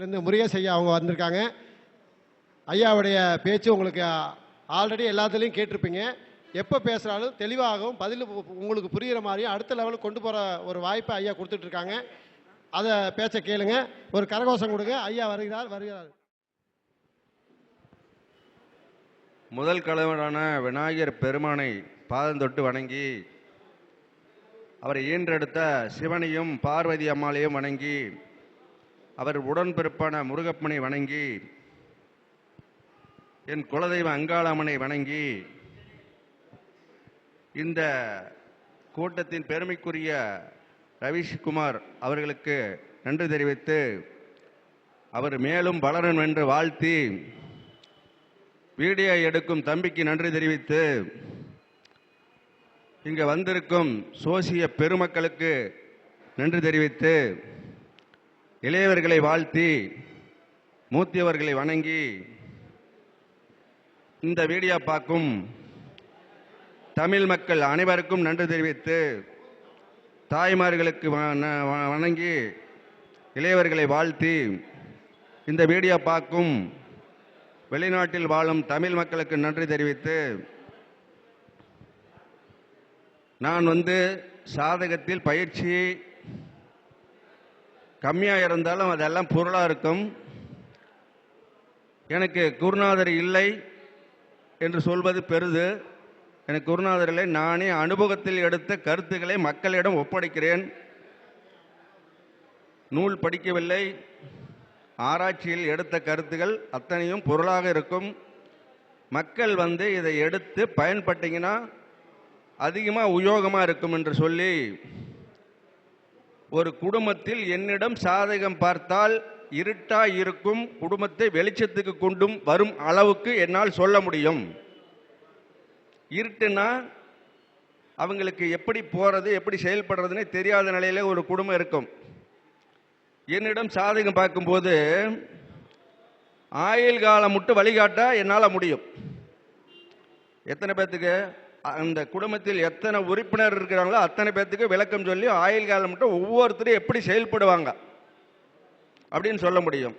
இருந்து முருகேஷ் ஐயா அவங்க வந்திருக்காங்க. ஐயாவுடைய பேச்சு உங்களுக்கு ஆல்ரெடி எல்லாத்துலேயும் கேட்டிருப்பீங்க. எப்போ பேசுகிறாலும் தெளிவாகவும் பதில் உங்களுக்கு புரிகிற மாதிரியும் அடுத்த லெவலுக்கு கொண்டு போகிற ஒரு வாய்ப்பை ஐயா கொடுத்துட்ருக்காங்க அதை பேச்ச கேளுங்க. ஒரு கரகோஷம் கொடுங்க. ஐயா வருகிறார் வருகிறார். முதல் கலைவரான விநாயகர் பெருமானை பாதம் தொட்டு வணங்கி அவரை ஈன்றெடுத்த சிவனையும் பார்வதி அம்மாளையும் வணங்கி அவர் உடன்பிறப்பான முருகப்பனை வணங்கி என் குலதெய்வ அங்காளம்மனை வணங்கி இந்த கூட்டத்தின் பெருமைக்குரிய ரவிஷ்குமார் அவர்களுக்கு நன்றி தெரிவித்து அவர் மேலும் வளரணும் என்று வாழ்த்தி வீடியோ எடுக்கும் தம்பிக்கு நன்றி தெரிவித்து இங்கே வந்திருக்கும் சோசிய பெருமக்களுக்கு நன்றி தெரிவித்து இளையவர்களை வாழ்த்தி மூத்தியவர்களை வணங்கி இந்த வீடியோ பார்க்கும் தமிழ் மக்கள் அனைவருக்கும் நன்றி தெரிவித்து தாய்மார்களுக்கு வ- ந- வ- வணங்கி இளையவர்களை வாழ்த்தி இந்த வீடியோ பார்க்கும் வெளிநாட்டில் வாழும் தமிழ் மக்களுக்கு நன்றி தெரிவித்து நான் வந்து சாதகத்தில் பயிற்சி கம்மியாக இருந்தாலும் அதெல்லாம் பொருளாக இருக்கும். எனக்கு குருநாதர் இல்லை என்று சொல்வது பெரிது. எனக்கு குருநாதர் நானே அனுபவத்தில் எடுத்த கருத்துக்களை மக்களிடம் ஒப்படைக்கிறேன். நூல் படிக்கவில்லை. ஆராய்ச்சியில் எடுத்த கருத்துகள் அத்தனையும் பொருளாக இருக்கும். மக்கள் வந்து இதை எடுத்து பயன்பட்டீங்கன்னா அதிகமாக உயோகமாக இருக்கும் என்று சொல்லி ஒரு குடும்பத்தில் என்னிடம் சாதகம் பார்த்தால் இருட்டாக இருக்கும் குடும்பத்தை வெளிச்சத்துக்கு கொண்டும் வரும் அளவுக்கு என்னால் சொல்ல முடியும். இருட்டுனா அவங்களுக்கு எப்படி போறது எப்படி செயல்படுறதுன்னு தெரியாத நிலையில ஒரு குடும்பம் இருக்கும். என்னிடம் சாதகம் பார்க்கும்போது ஆயுள் காலம் மட்டும் வழிகாட்ட என்னால் முடியும். எத்தனை பேர்த்துக்கு அந்த குடும்பத்தில் எத்தனை உறுப்பினர் இருக்கிறாங்களோ அத்தனை பேர்த்துக்கு விளக்கம் சொல்லி ஆயுள் காலம் மட்டும் ஒவ்வொருத்தரும் எப்படி செயல்படுவாங்க அப்படின்னு சொல்ல முடியும்.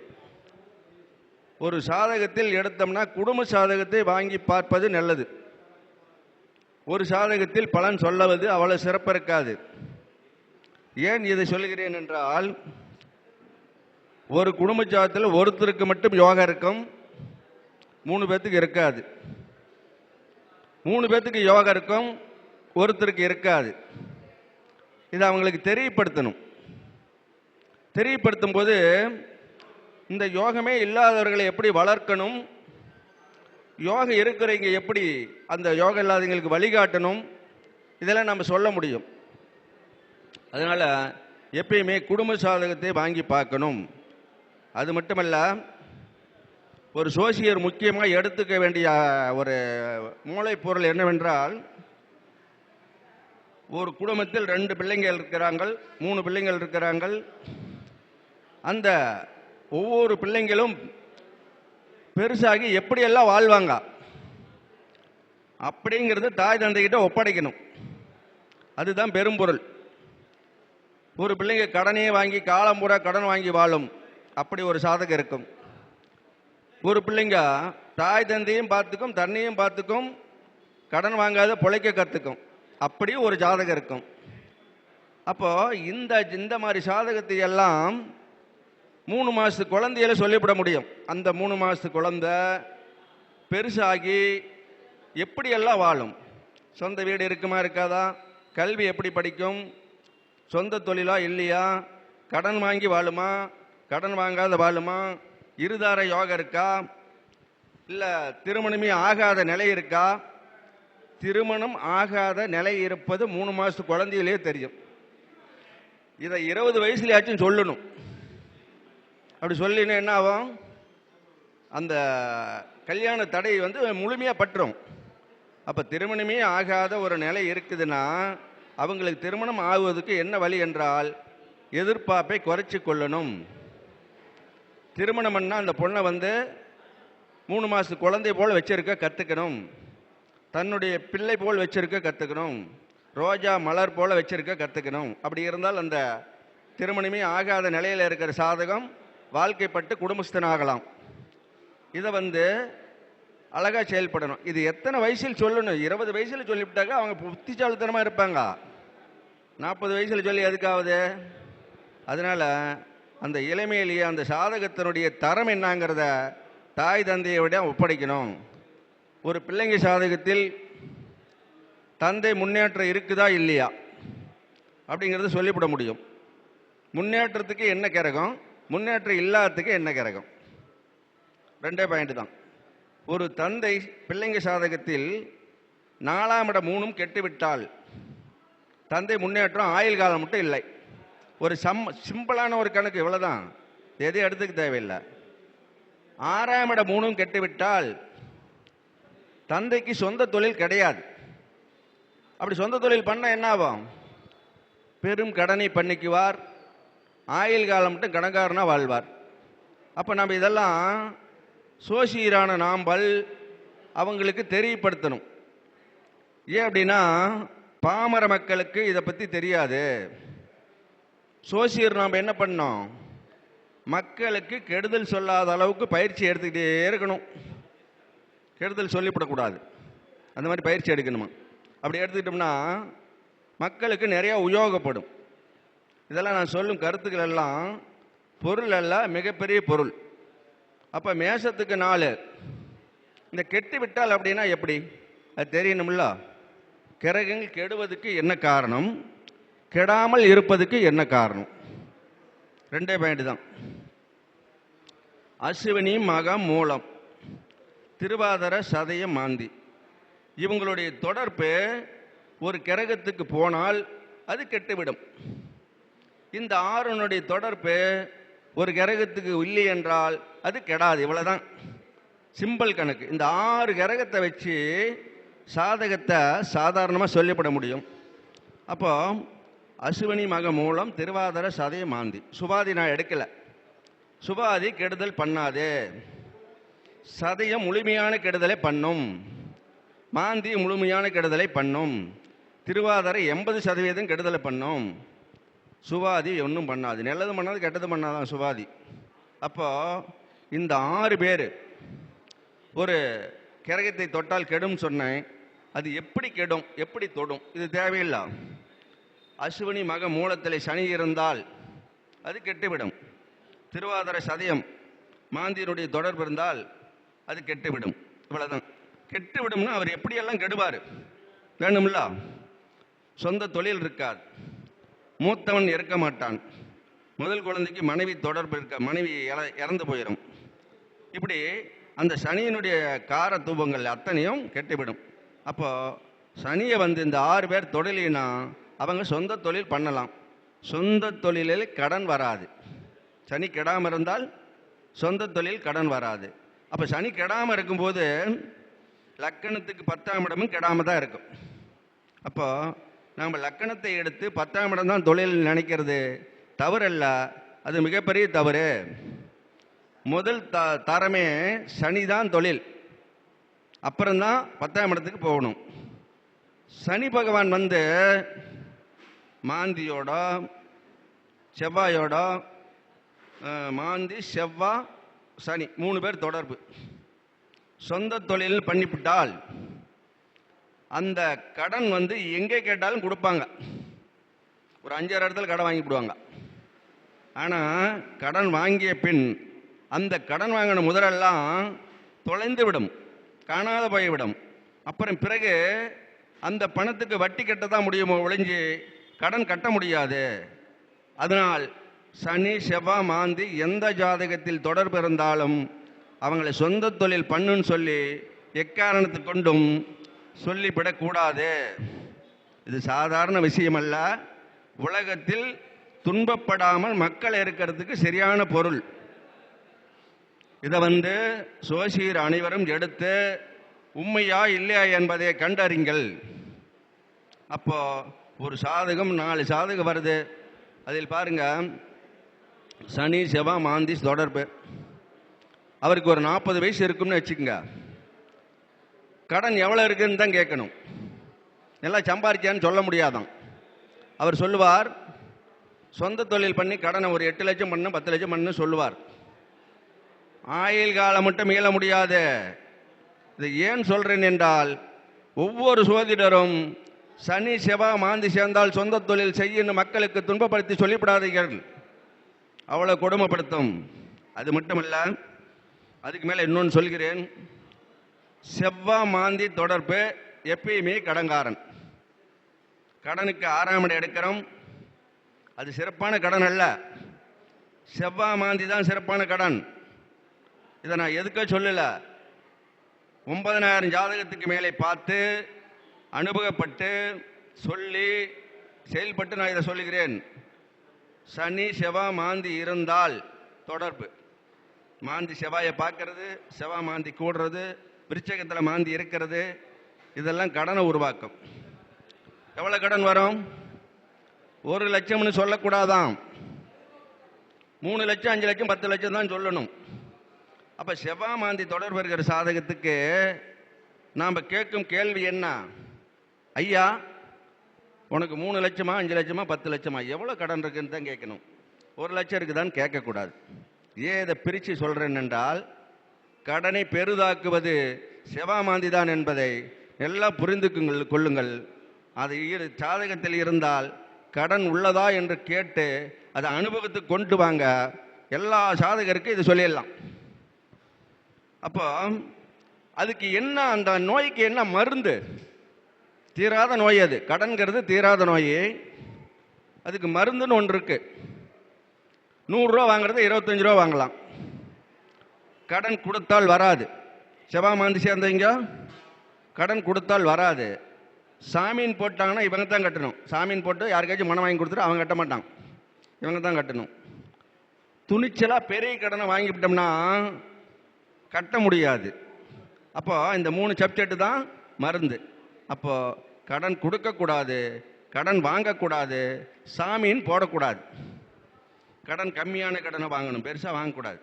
ஒரு சாதகத்தில் எடுத்தோம்னா குடும்ப சாதகத்தை வாங்கி பார்ப்பது நல்லது. ஒரு சாதகத்தில் பலன் சொல்லுவது அவ்வளவு சிறப்பு இருக்காது. ஏன் இதை சொல்கிறேன் என்றால் ஒரு குடும்ப ஜாதத்தில் ஒருத்தருக்கு மட்டும் யோகா இருக்கும் மூணு பேர்த்துக்கு இருக்காது. மூணு பேர்த்துக்கு யோகா இருக்கும் ஒருத்தருக்கு இருக்காது. இதை அவங்களுக்கு தெரியப்படுத்தணும். தெரியப்படுத்தும் போது இந்த யோகமே இல்லாதவர்களை எப்படி வளர்க்கணும் யோகம் இருக்கிறவங்க எப்படி அந்த யோகம் இல்லாதவங்களுக்கு வழிகாட்டணும் இதெல்லாம் நம்ம சொல்ல முடியும். அதனால் எப்பயுமே குடும்ப சாதகத்தை வாங்கி பார்க்கணும். அது மட்டுமல்ல ஒரு சோசியர் முக்கியமாக எடுத்துக்க வேண்டிய ஒரு மூளைப்பொருள் என்னவென்றால் ஒரு குடும்பத்தில் ரெண்டு பிள்ளைங்கள் இருக்கிறாங்கள் மூணு பிள்ளைங்கள் இருக்கிறாங்கள். அந்த ஒவ்வொரு பிள்ளைங்களும் பெருசாகி எப்படியெல்லாம் வாழ்வாங்க? அப்படிங்கிறது தாய் தந்தைகிட்ட ஒப்படைக்கணும். அதுதான் பெரும்பொருள். ஒரு பிள்ளைங்க கடனையே வாங்கி காலம் பூரா கடன் வாங்கி வாழும். அப்படி ஒரு சாதகம் இருக்கும். ஒரு பிள்ளைங்க தாய் தந்தையும் பார்த்துக்கும் தன்னையும் பார்த்துக்கும் கடன் வாங்காத பொழைக்க கற்றுக்கும் அப்படியும் ஒரு ஜாதகம் இருக்கும். அப்போது இந்த இந்த மாதிரி சாதகத்தை எல்லாம் மூணு மாதத்து குழந்தையில சொல்லிவிட முடியும். அந்த மூணு மாதத்து குழந்த பெருசாகி எப்படியெல்லாம் வாழும்? சொந்த வீடு இருக்குமா இருக்காதா? கல்வி எப்படி படிக்கும்? சொந்த தொழிலா இல்லையா? கடன் வாங்கி வாழுமா? கடன் வாங்காத வாழுமா? இருதார யோகம் இருக்கா? இல்லை திருமணமே ஆகாத நிலை இருக்கா? திருமணம் ஆகாத நிலை இருப்பது மூணு மாதத்து குழந்தையிலே தெரியும். இதை இருபது வயசுலையாச்சும் சொல்லணும். அப்படி சொல்லினா என்ன ஆகும்? அந்த கல்யாண தடை வந்து முழுமையாக பற்றும் அப்போ திருமணமே ஆகாத ஒரு நிலை இருக்குதுன்னா அவங்களுக்கு திருமணம் ஆகுவதற்கு என்ன வழி என்றால் எதிர்பார்ப்பை குறைச்சி கொள்ளணும். திருமணம் பண்ணால் அந்த பொண்ணை வந்து மூணு மாசத்து குழந்தை போல் வச்சிருக்க கற்றுக்கணும் தன்னுடைய பிள்ளை போல் வச்சிருக்க கற்றுக்கணும் ரோஜா மலர் போல் வச்சிருக்க கற்றுக்கணும் அப்படி இருந்தால் அந்த திருமணமே ஆகாத நிலையில் இருக்கிற சாதகம் வாழ்க்கைப்பட்டு குடும்பஸ்தனாகலாம். இதை வந்து அழகாக செயல்படணும். இது எத்தனை வயசில் சொல்லணும்? இருபது வயசில் சொல்லிவிட்டாக்க அவங்க புத்திசாலித்தனமாக இருப்பாங்க. நாற்பது வயசில் சொல்லி எதுக்காவது? அதனால் அந்த இளமையிலேயே அந்த சாதகத்தினுடைய தரம் என்னங்கிறத தாய் தந்தையை விட ஒப்படைக்கணும். ஒரு பிள்ளைங்க சாதகத்தில் தந்தை முன்னேற்றம் இருக்குதா இல்லையா? அப்படிங்கிறத சொல்லிவிட முடியும். முன்னேற்றத்துக்கு என்ன கிரகம்? முன்னேற்றம் இல்லாததுக்கு என்ன கிரகம்? ரெண்டே பாயிண்ட் தான். ஒரு தந்தை பிள்ளைங்க சாதகத்தில் நாலாம் இடம் மூணும் கெட்டுவிட்டால் தந்தை முன்னேற்றம் ஆயுள் காலம் மட்டும் இல்லை. ஒரு சம் சிம்பிளான ஒரு கணக்கு இவ்வளோதான் எதையும் எடுத்துக்க தேவையில்லை. ஆறாம் இடம் மூணும் கெட்டுவிட்டால் தந்தைக்கு சொந்த தொழில் கிடையாது. அப்படி சொந்த தொழில் பண்ண என்ன ஆகும்? பெரும் கடனை பண்ணிக்குவார். ஆயுள் காலம் மட்டும் கடன்காரனா வாழ்வார். அப்போ நம்ம இதெல்லாம் சோசியரான நாம்பல் அவங்களுக்கு தெரியப்படுத்தணும். ஏன் அப்படின்னா பாமர மக்களுக்கு இதை பற்றி தெரியாது. சோசியர் நாம் என்ன பண்ணோம்? மக்களுக்கு கெடுதல் சொல்லாத அளவுக்கு பயிற்சி எடுத்துக்கிட்டே இருக்கணும். கெடுதல் சொல்லிவிடக்கூடாது அந்த மாதிரி பயிற்சி எடுக்கணுமா? அப்படி எடுத்துக்கிட்டோம்னா மக்களுக்கு நிறையா உபயோகப்படும். இதெல்லாம் நான் சொல்லும் கருத்துக்கள் எல்லாம் பொருள் அல்ல மிகப்பெரிய பொருள். அப்போ மேசத்துக்கு நாலு. இந்த கெட்டு விட்டால் அப்படின்னா எப்படி? அது தெரியணும்ல? கிரகங்கள் கெடுவதுக்கு என்ன காரணம்? கெடாமல் இருப்பதுக்கு என்ன காரணம்? ரெண்டே பாயிண்ட் தான். அஸ்வினி மக மூலம். திருவாதர சதய மாந்தி. இவங்களுடைய தொடர்பு ஒரு கிரகத்துக்கு போனால் அது கெட்டுவிடும். இந்த ஆறுனுடைய தொடர்பு ஒரு கிரகத்துக்கு இல்லை என்றால் அது கெடாது. இவ்வளோதான் சிம்பிள் கணக்கு. இந்த ஆறு கிரகத்தை வச்சு சாதகத்தை சாதாரணமாக சொல்லிவிட முடியும். அப்போ அசுவனி மக மூலம் திருவாதர சதய மாந்தி. சுபாதி நான் எடுக்கல. சுபாதி கெடுதல் பண்ணாதே. சதயம் முழுமையான கெடுதலை பண்ணும். மாந்தி முழுமையான கெடுதலை பண்ணும். திருவாதரை எண்பது சதவீதம் கெடுதலை பண்ணும். சுவாதி ஒன்றும் பண்ணாது. நல்லது பண்ணாது கெட்டது பண்ணாதான் சுவாதி அப்போ இந்த ஆறு பேர் ஒரு கிரகத்தை தொட்டால் கெடும் சொன்னேன். அது எப்படி கெடும்? எப்படி தொடும்? இது தேவையில்லை? அஸ்வினி மக மூலத்தில் சனி இருந்தால் அது கெட்டுவிடும். திருவாதிர சதயம் மாந்தியினுடைய தொடர்பு இருந்தால் அது கெட்டுவிடும். இவ்வளோதான் கெட்டுவிடும்னா அவர் எப்படியெல்லாம் கெடுவார்? வேணும்ல சொந்த தொழில் இருக்காது. மூத்தவன் இருக்க மாட்டான். முதல் குழந்தைக்கு மனைவி தொடர்பு இருக்க மனைவி இற- இறந்து போயிடும் இப்படி அந்த சனியினுடைய கார தூபங்கள் அத்தனையும் கெட்டுவிடும். அப்போது சனியை வந்து இந்த ஆறு பேர் தொழிலினா அவங்க சொந்த தொழில் பண்ணலாம். சொந்த தொழிலில் கடன் வராது. சனி கெடாமல் இருந்தால் சொந்த தொழில் கடன் வராது. அப்போ சனி கெடாமல் இருக்கும்போது லக்கணத்துக்கு பத்தாம் இடமும் கெடாமல் தான் இருக்கும். அப்போது நாம் லக்கணத்தை எடுத்து பத்தாம் இடம் தான் தொழில் நினைக்கிறது. தவறல்ல. அது மிகப்பெரிய தவறு. முதல் த தரமே சனி தான் தொழில். அப்புறம்தான் பத்தாம் இடத்துக்கு போகணும். சனி பகவான் வந்து மாந்தியோட செவ்வாயோட மாந்தி செவ்வா சனி மூணு பேர் தொடர்பு. சொந்த தொழில் பண்ணிவிட்டால் அந்த கடன் வந்து எங்கே கேட்டாலும் கொடுப்பாங்க. ஒரு அஞ்சாறு இடத்துல கடன் வாங்கி விடுவாங்க ஆனால் கடன் வாங்கிய பின் அந்த கடன் வாங்கின முதலெல்லாம் தொலைந்து விடும் காணாத போய்விடும். அப்புறம் பிறகு அந்த பணத்துக்கு வட்டி கட்ட தான் முடியுமோ ஒழிஞ்சு கடன் கட்ட முடியாது. அதனால் சனி செவ்வா மாந்தி எந்த ஜாதகத்தில் தொடர்பு இருந்தாலும் அவங்களை சொந்த தொழில் பண்ணுன்னு சொல்லி எக்காரணத்து கொண்டும் சொல்லிவிடக்கூடாது இது சாதாரண விஷயம் அல்ல உலகத்தில் துன்பப்படாமல் மக்கள் இருக்கிறதுக்கு சரியான பொருள். இதை வந்து சோசியர் அனைவரும் எடுத்து உண்மையா இல்லையா என்பதை கண்டறிங்கள். அப்போ ஒரு சாதகம் நாலு சாதகம் வருது. அதில் பாருங்க சனி செவ்வா மாந்திஸ் தொடர்பு. அவருக்கு ஒரு நாற்பது வயசு இருக்கும்னு வச்சுக்கோங்க. கடன் எவ்வளோ இருக்குன்னு தான் கேட்கணும். எல்லாம் சம்பாரிச்சான்னு சொல்ல முடியாதான். அவர் சொல்லுவார் சொந்த தொழில் பண்ணி கடனை ஒரு எட்டு லட்சம் பண்ண பத்து லட்சம் பண்ணு சொல்லுவார். ஆயுள் காலம் மட்டும் மீள முடியாது. இது ஏன் சொல்கிறேன் என்றால் ஒவ்வொரு சோதிடரும் சனி செவா மாந்தி சேர்ந்தால் சொந்த தொழில் செய்யணும் மக்களுக்கு துன்பப்படுத்தி சொல்லிவிடாதீர்கள். அவ்வளோ கொடுமைப்படுத்தும். அது மட்டுமல்ல அதுக்கு மேலே இன்னொன்று சொல்கிறேன். செவ்வா மாந்தி தொடர்பு எப்பயுமே கடன்காரன். கடனுக்கு ஆறாம் இடம் எடுக்கிறோம். அது சிறப்பான கடன் அல்ல. செவ்வா மாந்தி தான் சிறப்பான கடன். இதை நான் எதுக்க சொல்லலை. ஒன்பதனாயிரம் ஜாதகத்துக்கு மேலே பார்த்து அனுபவப்பட்டு சொல்லி செயல்பட்டு நான் இதை சொல்லுகிறேன். சனி செவ்வா மாந்தி இருந்தால் தொடர்பு. மாந்தி செவ்வாயை பார்க்கறது செவ்வா மாந்தி கூடுறது விருச்சகத்தில் மாந்தி இருக்கிறது இதெல்லாம் கடனை உருவாக்கும். எவ்வளோ கடன் வரும்? ஒரு லட்சம்னு சொல்லக்கூடாதாம். மூணு லட்சம் அஞ்சு லட்சம் பத்து லட்சம் தான் சொல்லணும். அப்போ செவ்வா மாந்தி தொடர்பு இருக்கிற சாதகத்துக்கு நாம் கேட்கும் கேள்வி என்ன? ஐயா உனக்கு மூணு லட்சமா அஞ்சு லட்சமா பத்து லட்சமா எவ்வளோ கடன் இருக்குன்னு தான் கேட்கணும். ஒரு லட்சம் இருக்குதான்னு கேட்கக்கூடாது. ஏன் இதை பிரித்து சொல்கிறேன் என்றால் கடனை பெரிதாக்குவது செவாமாந்தி தான் என்பதை எல்லாம் புரிந்து கொள்ளுங்கள்- கொள்ளுங்கள் அது இரு- இருந்தால் கடன் உள்ளதா என்று கேட்டு அதை அனுபவத்துக்கு கொண்டு வாங்க. எல்லா சாதகருக்கும் இது சொல்லிடலாம். அப்போ அதுக்கு என்ன அந்த நோய்க்கு என்ன மருந்து? தீராத நோய் அது. கடன்கிறது தீராத நோய். அதுக்கு மருந்துன்னு ஒன்று இருக்குது நூறுரூவா வாங்குறது இருபத்தஞ்சு ரூபா வாங்கலாம். கடன் கொடுத்தால் வராது. செவ்வா மாந்தி சேர்ந்தவங்க? கடன் கொடுத்தால் வராது. சாமீன் போட்டாங்கன்னா இவங்க தான் கட்டணும். சாமீன் போட்டு யாருக்காச்சும் மனம் வாங்கி கொடுத்துட்டு அவங்க கட்ட மாட்டாங்க. இவங்க தான் கட்டணும். துணிச்சலாக பெரிய கடனை வாங்கிவிட்டோம்னா கட்ட முடியாது. அப்போ இந்த மூணு சப்ஜெக்ட் தான் மருந்து. அப்போது கடன் கொடுக்கக்கூடாது கடன் வாங்கக்கூடாது சாமீன் போடக்கூடாது. கடன் கம்மியான கடனை வாங்கணும் பெருசாக வாங்கக்கூடாது.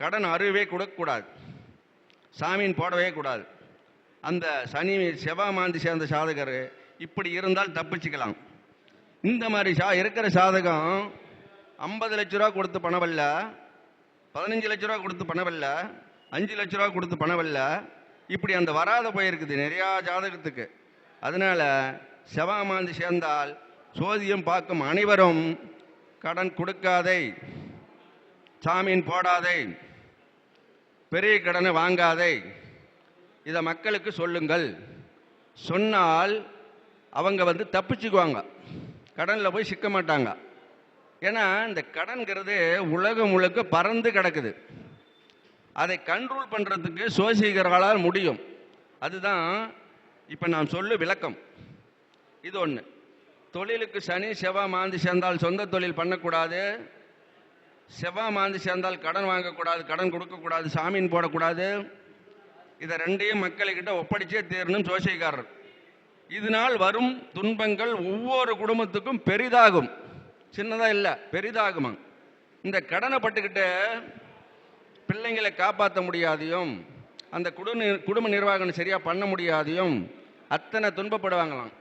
கடன் அருவே கொடுக்கக்கூடாது. சாமின்னு போடவே கூடாது. அந்த சனி செவ்வா மாந்தி சேர்ந்த சாதகர் இப்படி இருந்தால் தப்பிச்சுக்கலாம். இந்த மாதிரி சா இருக்கிற சாதகம் ஐம்பது லட்ச ரூபா கொடுத்து பணவல்ல பதினஞ்சு லட்ச ரூபா கொடுத்து பணவல்ல அஞ்சு லட்ச ரூபா கொடுத்து பணவல்ல இப்படி அந்த வராத போயிருக்குது நிறையா ஜாதகத்துக்கு. அதனால் செவாமாந்து சேர்ந்தால் சோதியம் பார்க்கும் அனைவரும் கடன் கொடுக்காதே சாமீன் போடாதே பெரிய கடனை வாங்காதே. இதை மக்களுக்கு சொல்லுங்கள். சொன்னால் அவங்க வந்து தப்பிச்சுக்குவாங்க. கடனில் போய் சிக்க மாட்டாங்க. ஏன்னா இந்த கடன்கிறது உலகம் முழுக்க பறந்து கிடக்குது. அதை கண்ட்ரோல் பண்ணுறதுக்கு சோசியர்களால் முடியும். அதுதான் இப்போ நான் சொல்லு விளக்கம். இது ஒன்று தொழிலுக்கு சனி செவ்வா மாந்தி சேர்ந்தால் சொந்த தொழில் பண்ணக்கூடாது. செவ்வாய் மாந்தி சேர்ந்தால் கடன் வாங்கக்கூடாது கடன் கொடுக்கக்கூடாது சாமின் போடக்கூடாது. இதை ரெண்டையும் மக்கள்கிட்ட ஒப்படைச்சே தீரணும் சோசியக்காரர். இதனால் வரும் துன்பங்கள் ஒவ்வொரு குடும்பத்துக்கும் பெரிதாகும். சின்னதாக இல்லை பெரிதாகுமா இந்த கடனை பட்டுக்கிட்டு பிள்ளைங்களை காப்பாற்ற முடியாதையும் அந்த குடும்ப குடும்ப நிர்வாகம் சரியாக பண்ண முடியாதையும் அத்தனை துன்பப்படுவாங்களாம்.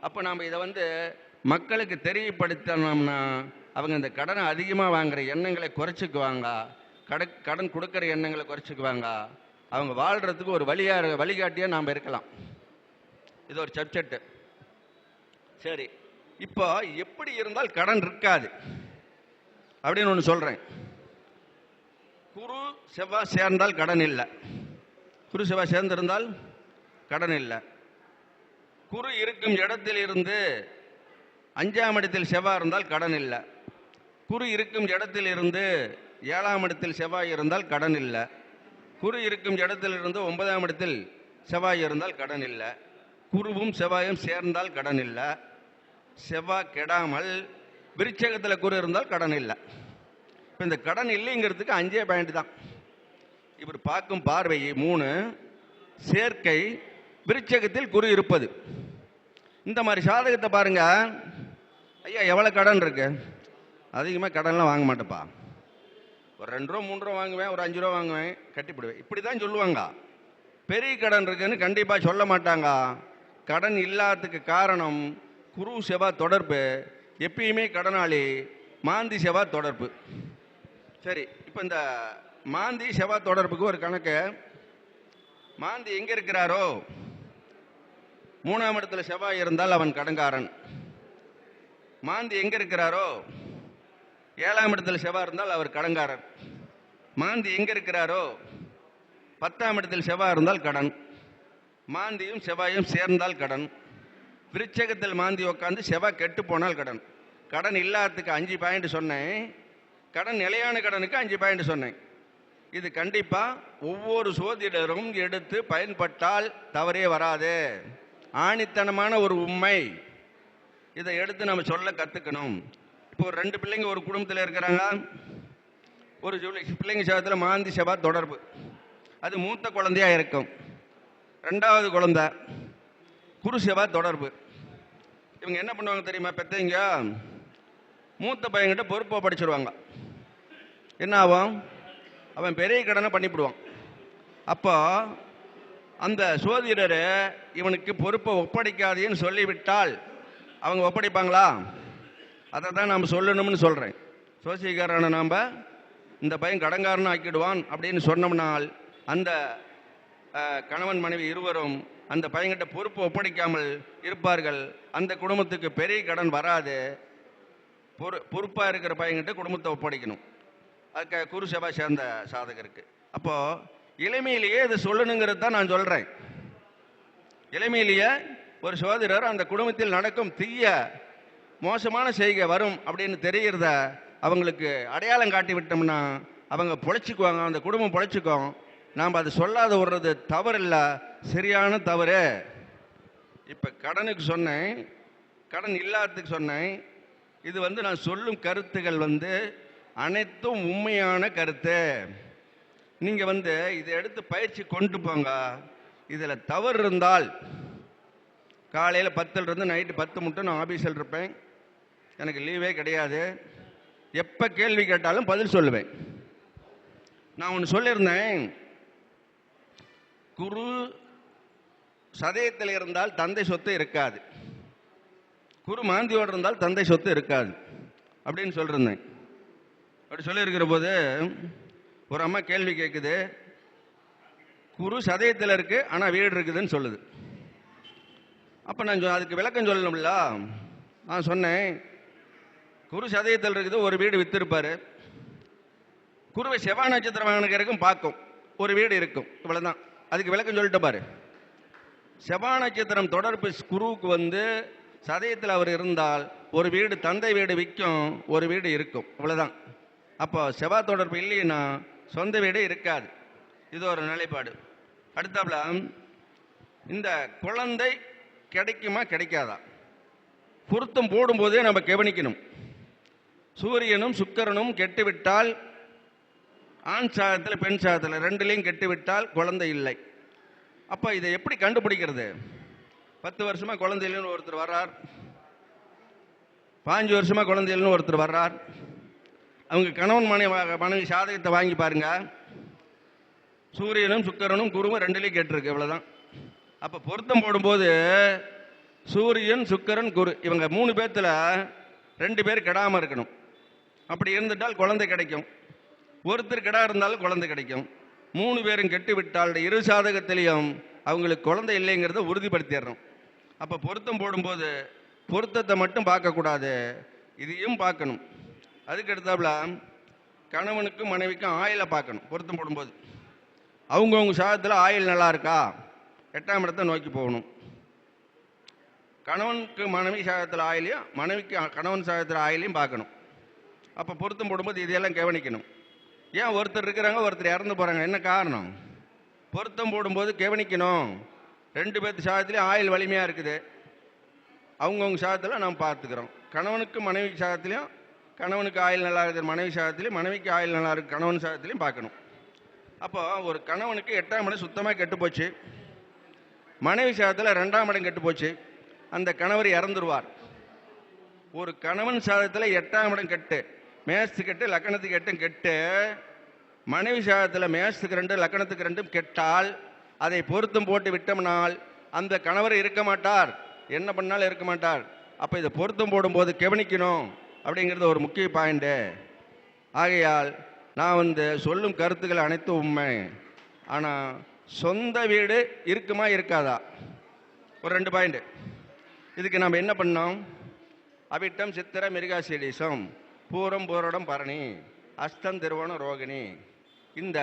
அப்போ நாம் இதை வந்து மக்களுக்கு தெரியப்படுத்தினோம்னா அவங்க இந்த கடனை அதிகமாக வாங்குகிற எண்ணங்களை குறைச்சிக்குவாங்க. கட கடன் கொடுக்குற எண்ணங்களை குறைச்சிக்குவாங்க. அவங்க வாழ்கிறதுக்கு ஒரு வழியாக வழிகாட்டியாக நாம் இருக்கலாம். இது ஒரு சப்ஜெக்ட். சரி. இப்போ எப்படி இருந்தால் கடன் இருக்காது. அப்படின்னு ஒன்று சொல்கிறேன் குரு செவ்வாய் சேர்ந்தால் கடன் இல்லை. குரு செவ்வாய் சேர்ந்திருந்தால் கடன் இல்லை. குரு இருக்கும் இடத்தில் இருந்து அஞ்சாம் இடத்தில் செவ்வாய் இருந்தால் கடன் இல்லை. குரு இருக்கும் இடத்தில் இருந்து ஏழாம் இடத்தில் செவ்வாய் இருந்தால் கடன் இல்லை. குரு இருக்கும் இடத்தில் இருந்து ஒன்பதாம் இடத்தில் செவ்வாய் இருந்தால் கடன் இல்லை. குருவும் செவ்வாயும் சேர்ந்தால் கடன் இல்லை. செவ்வாய் கெடாமல் விருச்சகத்தில் குரு இருந்தால் கடன் இல்லை. இப்போ இந்த கடன் இல்லைங்கிறதுக்கு அஞ்சே பாயிண்ட் தான். இவர் பார்க்கும் பார்வை மூணு சேர்க்கை விருச்சகத்தில் குரு இருப்பது. இந்த மாதிரி சாதகத்தை பாருங்க. ஐயா எவ்வளோ கடன் இருக்கு? அதிகமாக கடன்லாம் வாங்க மாட்டேப்பா ஒரு ரெண்டு ரூபா மூணு ரூபா வாங்குவேன் ஒரு அஞ்சு ரூபா வாங்குவேன் கட்டிப்பிடுவேன். இப்படி தான் சொல்லுவாங்க. பெரிய கடன் இருக்குன்னு கண்டிப்பாக சொல்ல மாட்டாங்க. கடன் இல்லாததுக்கு காரணம் குரு செவா தொடர்பு எப்பயுமே கடனாளி மாந்தி செவா தொடர்பு. சரி இப்போ இந்த மாந்தி செவ்வா தொடர்புக்கு ஒரு கணக்கு. மாந்தி எங்கே இருக்கிறாரோ? மூணாம் இடத்துல செவ்வாய் இருந்தால் அவன் கடங்காரன். மாந்தி எங்க இருக்கிறாரோ? ஏழாம் இடத்துல செவ்வாய் இருந்தால் அவர் கடங்காரன். மாந்தி எங்க இருக்கிறாரோ? பத்தாம் இடத்தில் செவ்வாய் இருந்தால் கடன். மாந்தியும் செவ்வாயும் சேர்ந்தால் கடன். விருச்சகத்தில் மாந்தி உட்காந்து செவ்வாய் கெட்டு போனால் கடன். கடன் இல்லாததுக்கு அஞ்சு பாயிண்ட் சொன்னேன். கடன் நிலையான கடனுக்கு அஞ்சு பாயிண்ட் சொன்னேன். இது கண்டிப்பாக ஒவ்வொரு சோதிடரும் எடுத்து பயன்பட்டால் தவறே வராது. ஆணித்தனமான ஒரு உண்மை. இதை எடுத்து நம்ம சொல்ல கற்றுக்கணும் இப்போ ஒரு ரெண்டு பிள்ளைங்க ஒரு குடும்பத்தில் இருக்கிறாங்க. ஒரு ஜூலை பிள்ளைங்க சபத்தில் மாந்தி சபா தொடர்பு. அது மூத்த குழந்தையா இருக்கும். ரெண்டாவது குழந்தை குரு தொடர்பு. இவங்க என்ன பண்ணுவாங்க தெரியுமா பெத்தவங்க? மூத்த பையன்கிட்ட பொறுப்பை படிச்சிருவாங்க. என்ன ஆகும்? அவன் பெரிய கடனை பண்ணிவிடுவான் அப்போ அந்த சோதிடர் இவனுக்கு பொறுப்பை ஒப்படைக்காதேன்னு சொல்லிவிட்டால் அவங்க ஒப்படைப்பாங்களா? அதை தான் நாம் சொல்லணும்னு சொல்கிறேன் சோசியக்காரனை நாம் இந்த பையன் கடங்காரன் ஆக்கிடுவான் அப்படின்னு சொன்னோம்னால் அந்த கணவன் மனைவி இருவரும் அந்த பையன்கிட்ட பொறுப்பு ஒப்படைக்காமல் இருப்பார்கள். அந்த குடும்பத்துக்கு பெரிய கடன் வராது. பொறு பொறுப்பாக இருக்கிற பையன்கிட்ட குடும்பத்தை ஒப்படைக்கணும். அதுக்கு குரு சபா சேர்ந்த சாதகருக்கு. அப்போது இளமையிலேயே இது சொல்லணுங்கிறது தான் நான் சொல்றேன். இளமையிலேயே ஒரு சோதரர் அந்த குடும்பத்தில் நடக்கும் தீய மோசமான செய்கை வரும் அப்படின்னு தெரிகிறத அவங்களுக்கு அடையாளம் காட்டி விட்டோம்னா அவங்க பொழைச்சிக்குவாங்க அந்த குடும்பம் பொழைச்சிக்கும். நாம் அது சொல்லாத விடுறது தவறு இல்லை சரியான தவறு. இப்போ கடனுக்கு சொன்னேன். கடன் இல்லாததுக்கு சொன்னேன். இது வந்து நான் சொல்லும் கருத்துகள் வந்து அனைத்தும் உண்மையான கருத்து. நீங்கள் வந்து இதை எடுத்து பயிற்சி கொண்டு போங்க. இதில் தவறு இருந்தால் காலையில் பத்தில் இருந்து நைட்டு பத்து மட்டும் நான் ஆஃபீஸில் இருப்பேன். எனக்கு லீவே கிடையாது. எப்போ கேள்வி கேட்டாலும் பதில் சொல்லுவேன். நான் ஒன்று சொல்லியிருந்தேன். குரு சதயத்தில் இருந்தால் தந்தை சொத்து இருக்காது. குரு மாந்தியோடு இருந்தால் தந்தை சொத்து இருக்காது. அப்படின்னு சொல்லியிருந்தேன். அப்படி சொல்லியிருக்கிற போது ஒரு அம்மா கேள்வி கேட்குது குரு சதயத்தில் இருக்கு ஆனால் வீடு இருக்குதுன்னு சொல்லுது. அப்போ நான் அதுக்கு விளக்கம் சொல்லணும்ல? நான் சொன்னேன் குரு சதயத்தில் இருக்குது ஒரு வீடு வித்திருப்பாரு. குருவை செவ்வாய் நட்சத்திரம் வாங்கினருக்கும் பார்க்கும். ஒரு வீடு இருக்கும் இவ்வளோதான் அதுக்கு விளக்கம் சொல்லிட்டு பாரு. செவ்வாய் நட்சத்திரம் தொடர்பு குருவுக்கு வந்து சதயத்தில் அவர் இருந்தால் ஒரு வீடு தந்தை வீடு விற்கும் ஒரு வீடு இருக்கும் இவ்வளோதான் அப்போ செவ்வாய் தொடர்பு இல்லைன்னா சொந்த வீடு இருக்காது. இது ஒரு நிலைப்பாடு. அடுத்தாப்புல இந்த குழந்தை கிடைக்குமா கிடைக்காதா? பொருத்தம் போடும்போதே நம்ம கவனிக்கணும். சூரியனும் சுக்கரனும் கெட்டுவிட்டால் ஆண் சாதத்தில் பெண் சாதத்தில் ரெண்டுலேயும் கெட்டுவிட்டால் குழந்தை இல்லை. அப்போ இதை எப்படி கண்டுபிடிக்கிறது? பத்து வருஷமா குழந்தை இல்லைன்னு ஒருத்தர் வர்றார். பாஞ்சு வருஷமா குழந்தை இல்லைன்னு ஒருத்தர் வர்றார். அவங்க கணவன் மனைவி மனைவி சாதகத்தை வாங்கி பாருங்க. சூரியனும் சுக்கரனும் குருவும் ரெண்டுலேயும் கேட்டிருக்கு இவ்வளோதான் அப்போ பொருத்தம் போடும்போது சூரியன் சுக்கரன் குரு இவங்க மூணு பேர்த்தில் ரெண்டு பேர் கெடாமல் இருக்கணும். அப்படி இருந்துட்டால் குழந்தை கிடைக்கும். ஒருத்தர் கெடா இருந்தாலும் குழந்தை கிடைக்கும். மூணு பேரும் கெட்டு விட்டால் இரு சாதகத்திலையும் அவங்களுக்கு குழந்தை இல்லைங்கிறத உறுதிப்படுத்திடுறோம் அப்போ பொருத்தம் போடும்போது பொருத்தத்தை மட்டும் பார்க்கக்கூடாது. இதையும் பார்க்கணும். அதுக்கு எடுத்தாப்புல கணவனுக்கும் மனைவிக்கும் ஆயிலை பார்க்கணும் பொருத்தம் போடும்போது. அவங்கவுங்க சாதத்தில் ஆயில் நல்லா இருக்கா? எட்டாம் இடத்தை நோக்கி போகணும். கணவனுக்கு மனைவி சாதத்தில் ஆயிலையும் மனைவிக்கு கணவன் சாதத்தில் ஆயிலையும் பார்க்கணும். அப்போ பொருத்தம் போடும்போது இதையெல்லாம் கவனிக்கணும். ஏன் ஒருத்தர் இருக்கிறாங்க ஒருத்தர் இறந்து போகிறாங்க என்ன காரணம்? பொருத்தம் போடும்போது கவனிக்கணும். ரெண்டு பேர்த்து சாதத்துலேயும் ஆயில் வலிமையாக இருக்குது. அவங்கவுங்க சாதத்தில் நாம் பார்த்துக்கிறோம். கணவனுக்கு மனைவி சாதத்துலேயும் கணவனுக்கு ஆயுள் நல்லா இருக்குது மனைவி சாதத்துலேயும் மனைவிக்கு ஆயுள் நல்லா இருக்கு கணவன் சாதத்துலேயும் பார்க்கணும். அப்போ ஒரு கணவனுக்கு எட்டாம் இடம் சுத்தமாக கெட்டு போச்சு. மனைவி சாதத்தில் ரெண்டாம் இடம் கெட்டு போச்சு. அந்த கணவர் இறந்துருவார். ஒரு கணவன் சாதத்தில் எட்டாம் இடம் கெட்டு மேசத்துக்கு கெட்டு லக்கணத்துக்கு எட்டும் கெட்டு மனைவி சாதத்தில் மேசத்துக்கு ரெண்டு லக்கணத்துக்கு ரெண்டும் கெட்டால் அதை பொருத்தம் போட்டு விட்டோம்னால் அந்த கணவர் இருக்க மாட்டார். என்ன பண்ணாலும் இருக்க மாட்டார். அப்போ இதை பொருத்தம் போடும்போது கவனிக்கணும். அப்படிங்கிறது ஒரு முக்கிய பாயிண்ட்டு ஆகையால் நான் வந்து சொல்லும் கருத்துக்கள் அனைத்தும் உண்மை. ஆனால் சொந்த வீடு இருக்குமா இருக்காதா? ஒரு ரெண்டு பாயிண்ட். இதுக்கு நம்ம என்ன பண்ணோம்? அவிட்டம் சித்திர மிருகாசீடிசம் பூரம் பூரடம் பரணி. அஸ்தம் திருவோணம் ரோகிணி. இந்த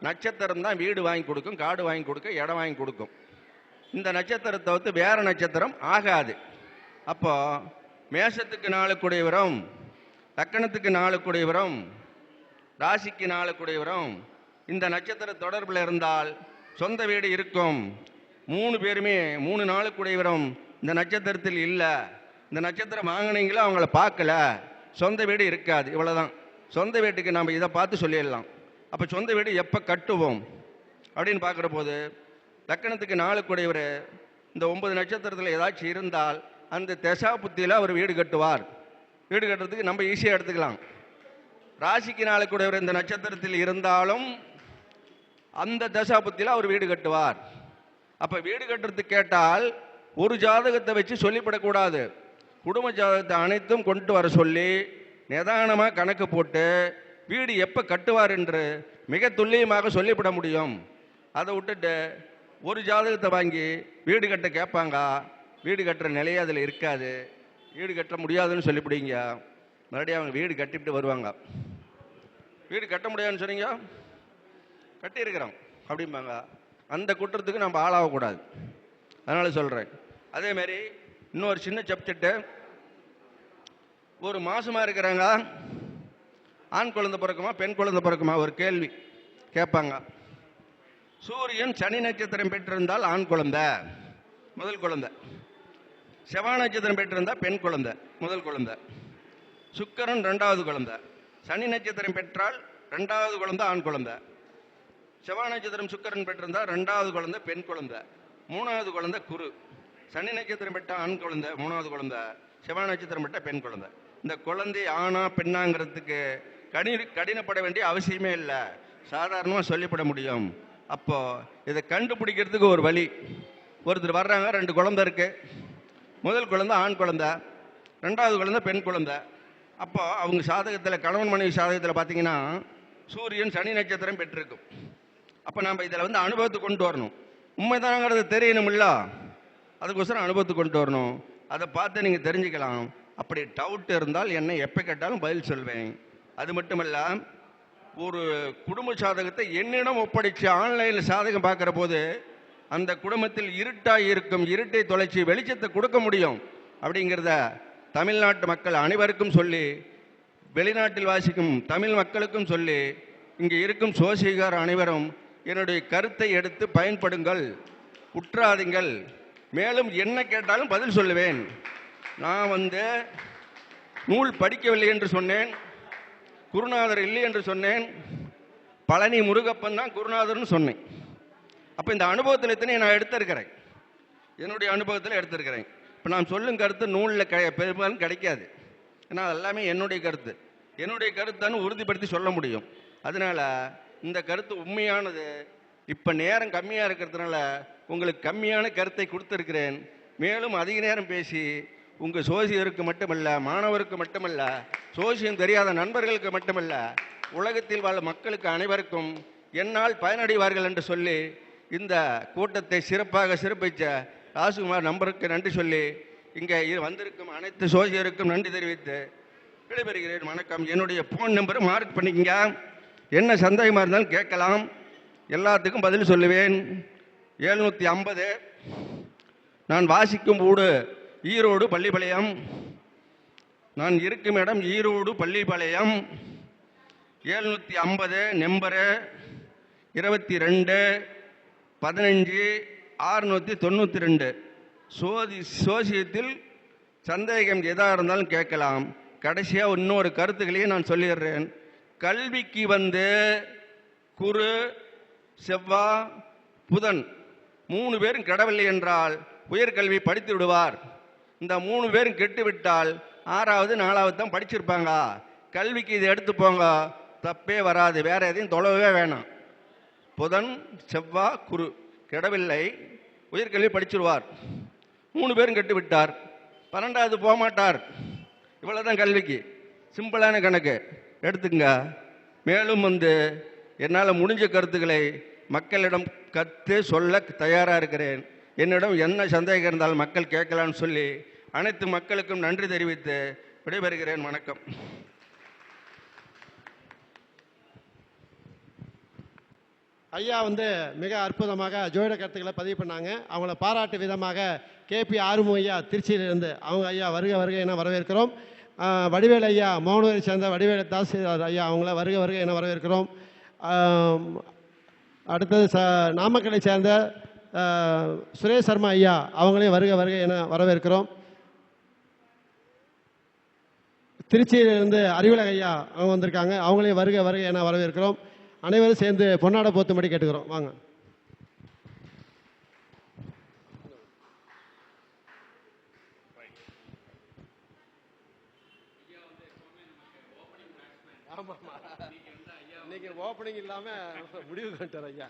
நட்சத்திரம் தான் வீடு வாங்கி கொடுக்கும் காடு வாங்கி கொடுக்க இடம் வாங்கி கொடுக்கும். இந்த நட்சத்திரத்தை வந்து வேறு நட்சத்திரம் ஆகாது. அப்போது மேஷத்துக்கு நாளுக்குடையவரும் லக்கணத்துக்கு நாளுக்குடையவரும் ராசிக்கு நாளுக்குடையவரும் இந்த நட்சத்திர தொடர்பில் இருந்தால் சொந்த வீடு இருக்கும். மூணு பேருமே மூணு நாளுக்குடையவரும் இந்த நட்சத்திரத்தில் இல்லை. இந்த நட்சத்திரம் வாங்கினீங்களோ அவங்கள பார்க்கல. சொந்த வீடு இருக்காது இவ்வளோதான் சொந்த வீட்டுக்கு நம்ம இதை பார்த்து சொல்லிடலாம். அப்போ சொந்த வீடு எப்போ கட்டுவோம்? அப்படின்னு பார்க்குற போது லக்கணத்துக்கு நாளுக்குடையவர் இந்த ஒன்பது நட்சத்திரத்தில் ஏதாச்சும் இருந்தால் அந்த தசா புத்தியில் அவர் வீடு கட்டுவார். வீடு கட்டுறதுக்கு நம்ம ஈஸியாக எடுத்துக்கலாம். ராசிக்கு நாளுக்குடையவர் இந்த நட்சத்திரத்தில் இருந்தாலும் அந்த தசா புத்தியில் அவர் வீடு கட்டுவார். அப்போ வீடு கட்டுறதுக்கு கேட்டால் ஒரு ஜாதகத்தை வச்சு சொல்லிவிடக்கூடாது குடும்ப ஜாதகத்தை அனைத்தும் கொண்டு வர சொல்லி நிதானமாக கணக்கு போட்டு வீடு எப்போ கட்டுவார் என்று மிக துல்லியமாக சொல்லிவிட முடியும். அதை விட்டுட்டு ஒரு ஜாதகத்தை வாங்கி வீடு கட்ட கேட்பாங்க. வீடு கட்டுற நிலையே அதில் இருக்காது. வீடு கட்ட முடியாதுன்னு சொல்லிவிடுங்க மறுபடியும் அவங்க வீடு கட்டிவிட்டு வருவாங்க. வீடு கட்ட முடியாதுன்னு சொன்னீங்க? கட்டியிருக்கிறோம் அப்படிம்பாங்க. அந்த குற்றத்துக்கு நம்ம ஆளாகக்கூடாது. அதனால் சொல்கிறேன் அதேமாரி இன்னொரு சின்ன சப்ஜெக்ட்டு. ஒரு மாதமாக இருக்கிறாங்க. ஆண் குழந்தை பிறக்குமா பெண் குழந்தை பிறக்குமா? ஒரு கேள்வி கேட்பாங்க. சூரியன் சனி நட்சத்திரம் பெற்றிருந்தால் ஆண் குழந்தை முதல் குழந்தை. செவ்வாய் நட்சத்திரம் பெற்றிருந்தா பெண் குழந்தை முதல் குழந்தை. சுக்கரன் ரெண்டாவது குழந்தை. சனி நட்சத்திரம் பெற்றால் ரெண்டாவது குழந்தை ஆண் குழந்தை. செவ்வாய் நட்சத்திரம் சுக்கரன் பெற்றிருந்தா ரெண்டாவது குழந்தை பெண் குழந்தை. மூணாவது குழந்தை குரு. சனி நட்சத்திரம் பெற்ற ஆண் குழந்தை மூணாவது குழந்தை. செவ்வாய் நட்சத்திரம் பெற்ற பெண் குழந்தை. இந்த குழந்தை ஆணா பெண்ணாங்கிறதுக்கு கடி கடினப்பட வேண்டிய அவசியமே இல்லை. சாதாரணமாக சொல்லிப்பட முடியும். அப்போது இதை கண்டுபிடிக்கிறதுக்கு ஒரு வழி. ஒருத்தர் வர்றாங்க ரெண்டு குழந்தை இருக்குது முதல் குழந்தை ஆண் குழந்தை ரெண்டாவது குழந்தை பெண் குழந்தை. அப்போ அவங்க சாதகத்தில் கணவன் மனைவி சாதகத்தில் பார்த்தீங்கன்னா சூரியன் சனி நட்சத்திரம் பெற்றிருக்கும். அப்போ நாம் இதில் வந்து அனுபவத்துக்கு கொண்டு வரணும். உண்மைதானங்கிறது தெரியணுமில்ல? அதுக்கோசரம் அனுபவத்துக்கு கொண்டு வரணும். அதை பார்த்து நீங்கள் தெரிஞ்சுக்கலாம். அப்படி டவுட் இருந்தால் என்னை எப்போ கேட்டாலும் பதில் சொல்வேன். அது மட்டுமல்ல ஒரு குடும்ப சாதகத்தை என்னிடம் ஒப்படைச்சு ஆன்லைனில் சாதகம் பார்க்குற போது அந்த குடும்பத்தில் இருட்டாக இருக்கும் இருட்டை தொலைச்சி வெளிச்சத்தை கொடுக்க முடியும் அப்படிங்கிறத தமிழ்நாட்டு மக்கள் அனைவருக்கும் சொல்லி வெளிநாட்டில் வாசிக்கும் தமிழ் மக்களுக்கும் சொல்லி இங்கே இருக்கும் சோசிகார் அனைவரும் என்னுடைய கருத்தை எடுத்து பயன்படுங்கள் உற்றாதீங்கள். மேலும் என்ன கேட்டாலும் பதில் சொல்லுவேன். நான் வந்து நூல் படிக்கவில்லை என்று சொன்னேன் குருநாதர் இல்லை என்று சொன்னேன் பழனி முருகப்பன் தான் குருநாதர்னு சொன்னேன். அப்போ இந்த அனுபவத்தில் எத்தனை நான் எடுத்திருக்கிறேன்? என்னுடைய அனுபவத்தில் எடுத்திருக்கிறேன். இப்போ நான் சொல்லும் கருத்து நூலில் க பெரும்பாலும் கிடைக்காது. ஏன்னா அது எல்லாமே என்னுடைய கருத்து. என்னுடைய கருத்தான்னு உறுதிப்படுத்தி சொல்ல முடியும். அதனால் இந்த கருத்து உண்மையானது இப்போ நேரம் கம்மியாக இருக்கிறதுனால உங்களுக்கு கம்மியான கருத்தை கொடுத்துருக்கிறேன். மேலும் அதிக நேரம் பேசி உங்கள் சோசியருக்கு மட்டுமல்ல மாணவருக்கு மட்டுமல்ல சோசியம் தெரியாத நண்பர்களுக்கு மட்டுமல்ல உலகத்தில் வாழும் மக்களுக்கு அனைவருக்கும் என்னால் பயனடைவார்கள் என்று சொல்லி இந்த கூட்டத்தை சிறப்பாக சிறப்பித்த ராஜ்குமார் நம்பருக்கு நன்றி சொல்லி இங்கே வந்திருக்கும் அனைத்து சோசியருக்கும் நன்றி தெரிவித்து விடைபெறுகிறேன். வணக்கம். என்னுடைய ஃபோன் நம்பரை மார்க் பண்ணிக்கங்க. என்ன சந்தேகமாக இருந்தாலும் கேட்கலாம். எல்லாத்துக்கும் பதில் சொல்லுவேன். எழுநூற்றி ஐம்பது. நான் வாசிக்கும் ஊடு ஈரோடு பள்ளிப்பாளையம். நான் இருக்கும் இடம் ஈரோடு பள்ளிப்பாளையம். எழுநூற்றி ஐம்பது. நம்பரு இருபத்தி ரெண்டு. பதினஞ்சு ஆறுநூற்றி தொண்ணூற்றி ரெண்டு சோதி சோசியத்தில் சந்தேகம் எதாக இருந்தாலும் கேட்கலாம். கடைசியாக இன்னொரு கருத்துக்களையும் நான் சொல்லிடுறேன். கல்விக்கு வந்து குரு செவ்வா புதன் மூணு பேரும் கிடவில்லை என்றால் உயர்கல்வி படித்து விடுவார். இந்த மூணு பேரும் கெட்டு விட்டால் ஆறாவது நாலாவது தான் படிச்சிருப்பாங்க. கல்விக்கு இதை எடுத்து போங்க தப்பே வராது. வேற எதையும் தொலைவே வேணாம். புதன் செவ்வா குரு. கெடவில்லை. உயர்கல்வி படிச்சிருவார். மூணு பேரும் கெட்டு விட்டார் பன்னெண்டாவது போக மாட்டார் இவ்வளோதான் கல்விக்கு. சிம்பிளான கணக்கு. எடுத்துங்க மேலும் வந்து என்னால் முடிஞ்ச கருத்துக்களை மக்களிடம் கற்று சொல்ல தயாராக இருக்கிறேன். என்னிடம் என்ன சந்தேகம் இருந்தால் மக்கள் கேட்கலான்னு சொல்லி அனைத்து மக்களுக்கும் நன்றி தெரிவித்து விடைபெறுகிறேன். வணக்கம். ஐயா வந்து மிக அற்புதமாக ஜோதிட கருத்துக்களை பதிவு பண்ணாங்க. அவங்கள பாராட்டு விதமாக கேபி ஆறுமு ஐயா திருச்சியிலிருந்து அவங்க ஐயா வருக வருக என வரவேற்கிறோம். வடிவேல் ஐயா மௌனூரை சேர்ந்த வடிவேல தாசில்தார் ஐயா அவங்கள வருக வருக என வரவேற்கிறோம். அடுத்தது ச நாமக்கலை சேர்ந்த சுரேஷ் சர்மா ஐயா அவங்களையும் வருக வருக என வரவேற்கிறோம். திருச்சியிலிருந்து அறிவுலக ஐயா அவங்க வந்திருக்காங்க. அவங்களையும் வருக வருக என வரவேற்கிறோம். அனைவரும் சேர்ந்து பொன்னாடை போத்தும்படி கேட்டுக்கிறோம். வாங்க. இன்னைக்கு ஓப்பனிங் இல்லாமல் முடிவு கண்டார் ஐயா.